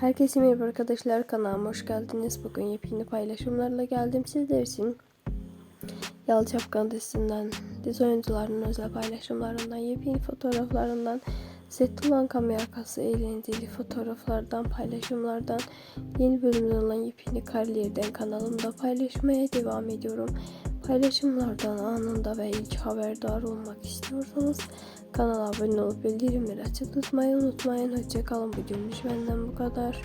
Herkese merhaba arkadaşlar kanalıma hoş geldiniz. Bugün yepyeni paylaşımlarla geldim sizler için. Yalı Çapkan dizisinden, dizi oyuncularının özel paylaşımlarından, yepyeni fotoğraflarından, set olan kamera arkası eğlenceli fotoğraflardan, paylaşımlardan, yeni bölümden olan yepyeni kariyerden kanalımda paylaşmaya devam ediyorum. Paylaşımlardan anında ve ilk haberdar olmak istiyorsanız kanala abone olup bildirimleri açık tutmayı unutmayın. Hoşçakalın. Bugünlük benden bu kadar.